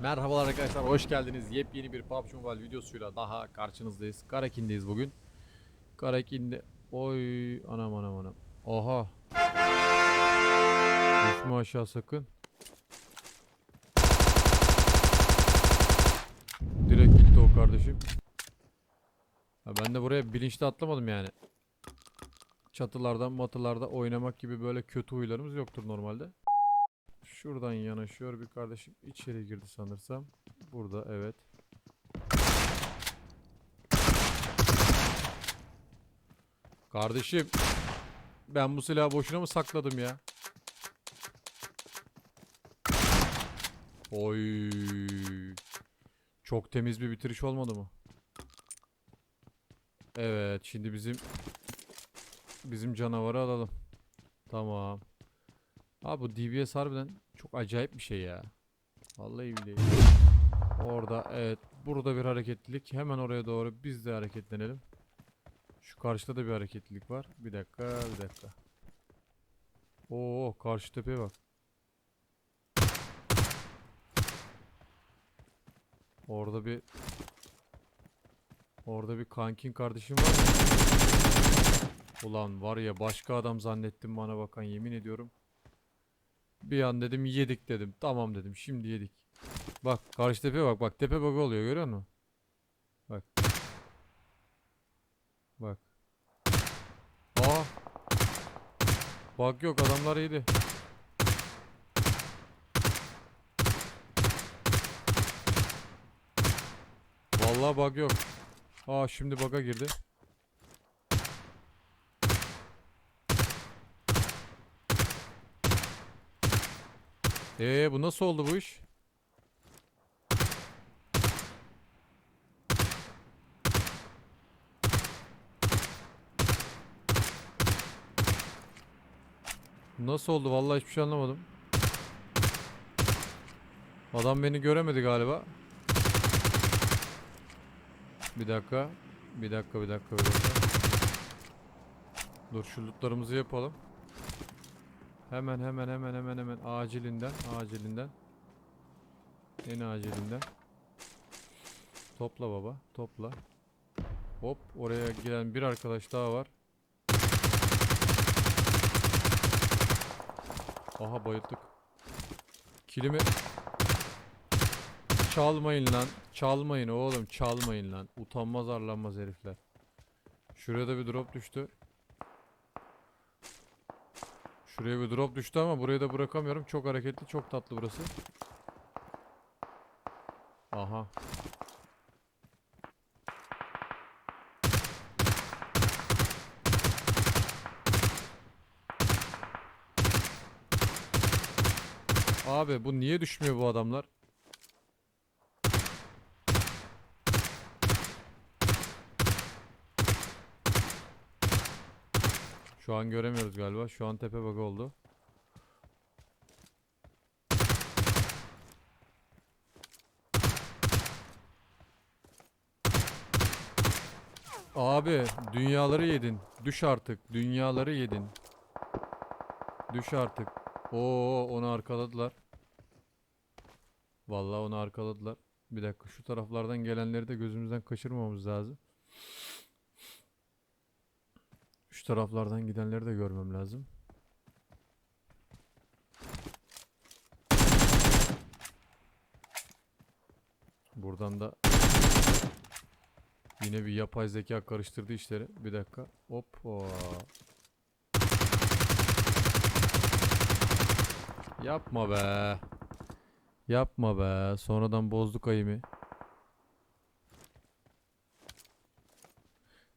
Merhabalar arkadaşlar, hoş geldiniz. Yepyeni bir PUBG Mobile videosuyla daha karşınızdayız. Karakin'deyiz bugün. Karakin'de... Oy anam anam anam. Oha. Düşme aşağı sakın. Direkt gitti o kardeşim. Ha, ben de buraya bilinçli atlamadım yani. Çatılardan matılarda oynamak gibi böyle kötü huylarımız yoktur normalde. Şuradan yanaşıyor bir kardeşim. içeri girdi sanırsam. Burada evet. Kardeşim. Ben bu silahı boşuna mı sakladım ya? Oy. Çok temiz bir bitiriş olmadı mı? Evet, şimdi bizim bizim canavarı alalım. Tamam. Abi bu DBS harbiden çok acayip bir şey ya. Vallahi billahi. Orada evet. Burada bir hareketlilik. Hemen oraya doğru biz de hareketlenelim. Şu karşıda da bir hareketlilik var. Bir dakika, bir dakika. Oo, karşı tepeye bak. Orada bir Orada bir kankin kardeşim var. Ulan var ya başka adam zannettim bana bakan yemin ediyorum. Bir an dedim yedik dedim. Tamam dedim şimdi yedik. Bak karşı tepeye bak bak tepe bug oluyor görüyor musun? Bak. Bak. Aa. Bak yok adamlar iyiydi. Vallahi bug yok. Aa şimdi bug'a girdi. Ee bu nasıl oldu bu iş? Nasıl oldu? Vallahi hiçbir şey anlamadım. Adam beni göremedi galiba. Bir dakika. Bir dakika, bir dakika, bir dakika. Dur şu yapalım. Hemen hemen hemen hemen hemen acilinden acilinden. En acilinden. Topla baba topla. Hop oraya giren bir arkadaş daha var. Aha bayıldık. Kilimi Çalmayın lan. Çalmayın oğlum çalmayın lan. Utanmaz arlanmaz herifler. Şuraya da bir drop düştü. Şuraya bir drop düştü ama burayı da bırakamıyorum. Çok hareketli, çok tatlı burası. Aha. Abi bu niye düşmüyor bu adamlar? Şu an göremiyoruz galiba. Şu an tepe bug oldu. Abi dünyaları yedin. Düş artık. Dünyaları yedin. Düş artık. Oo onu arkaladılar. Vallahi onu arkaladılar. Bir dakika şu taraflardan gelenleri de gözümüzden kaçırmamamız lazım. Şu taraflardan gidenleri de görmem lazım. Buradan da yine bir yapay zeka karıştırdı işleri. Bir dakika. Hop. Yapma be. Yapma be. Sonradan bozduk ayımı.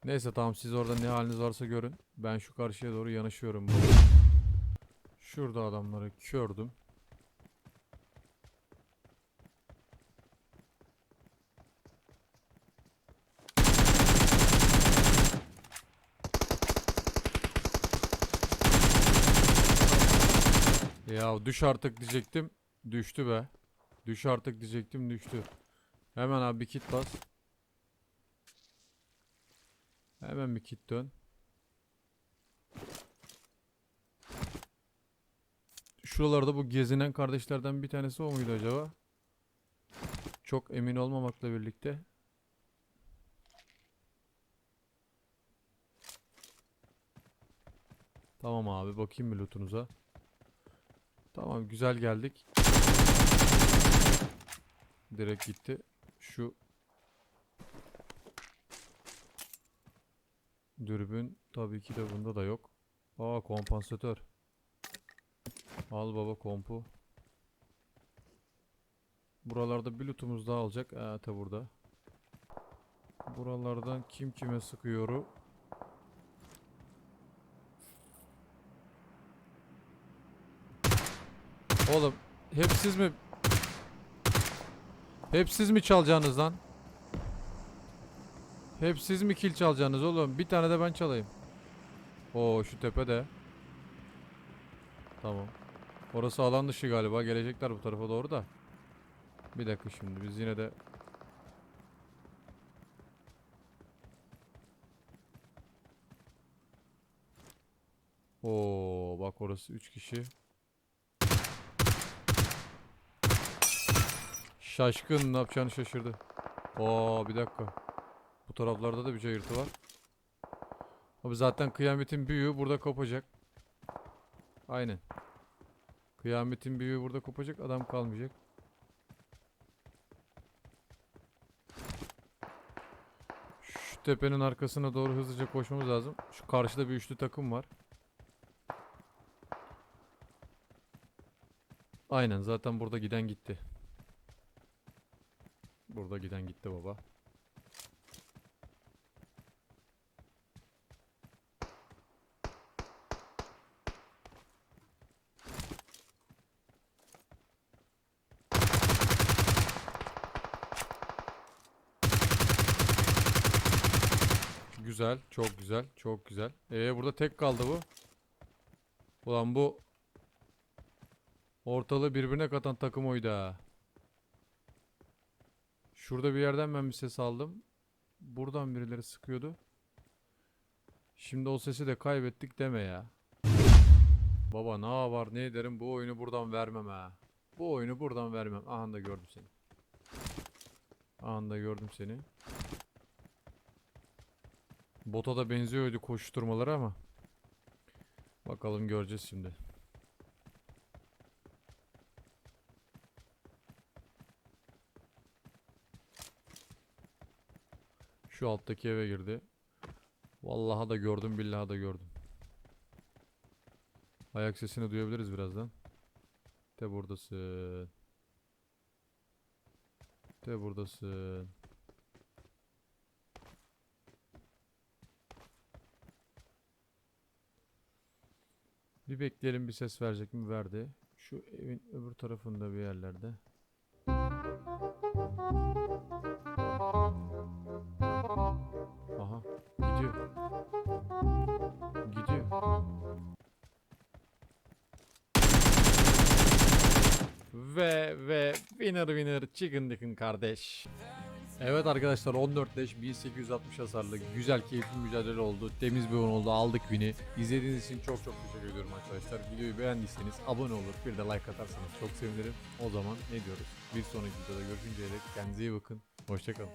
Neyse tamam siz orada ne haliniz varsa görün. Ben şu karşıya doğru yanaşıyorum. bu. Şurada adamları kördüm. Ya düş artık diyecektim. Düştü be. Düş artık diyecektim düştü. Hemen abi kit bas. Hemen bir kit dön. Şuralarda bu gezinen kardeşlerden bir tanesi o muydu acaba? çok emin olmamakla birlikte Tamam abi bakayım bir lootunuza. Tamam güzel geldik. Direkt gitti. Şu dürbün tabii ki de bunda da yok. Aa kompansatör. Al baba kompu. Buralarda bir lootumuz daha olacak. Aa tabi burada. Buralardan kim kime sıkıyor? Oğlum hep siz mi Hep siz mi çalacaksınız lan? Hep siz mi kill çalacaksınız oğlum? Bir tane de ben çalayım. Oo şu tepede. Tamam. Orası alan dışı galiba. Gelecekler bu tarafa doğru da. Bir dakika şimdi biz yine de Oo bak orası 3 kişi. Şaşkın ne yapacağını şaşırdı. Oo bir dakika. Bu taraflarda da bir cayırtı var. Abi zaten kıyametin büyüğü burada kopacak. Aynen. Kıyametin büyüğü burada kopacak adam kalmayacak. Şu tepenin arkasına doğru hızlıca koşmamız lazım. Şu karşıda bir üçlü takım var. Aynen zaten burada giden gitti. Burada giden gitti baba. Güzel, çok güzel, çok güzel. Ee burada tek kaldı bu. Ulan bu ortalığı birbirine katan takım oydu ha. Şurada bir yerden ben bir ses aldım. Buradan birileri sıkıyordu. Şimdi o sesi de kaybettik deme ya. Baba ne var ne ederim bu oyunu buradan vermem ha. Bu oyunu buradan vermem. Aha da gördüm seni. Aha da gördüm seni. Bota da benziyordu koşturmaları ama. Bakalım göreceğiz şimdi. Şu alttaki eve girdi. Vallahi da gördüm billahi da gördüm. Ayak sesini duyabiliriz birazdan. De buradasın. De buradasın. Bir bekleyelim bir ses verecek mi? Verdi. Şu evin öbür tarafında bir yerlerde. Aha gidiyor. Gidiyor. Ve ve winner winner chicken dicken kardeş. Evet arkadaşlar 14 leş 1860 hasarlı güzel keyifli mücadele oldu. Temiz bir oyun oldu aldık win'i. İzlediğiniz için çok çok teşekkür ediyorum arkadaşlar. Videoyu beğendiyseniz abone olur bir de like atarsanız çok sevinirim. O zaman ne diyoruz? Bir sonraki videoda görüşünceye dek kendinize iyi bakın. Hoşçakalın.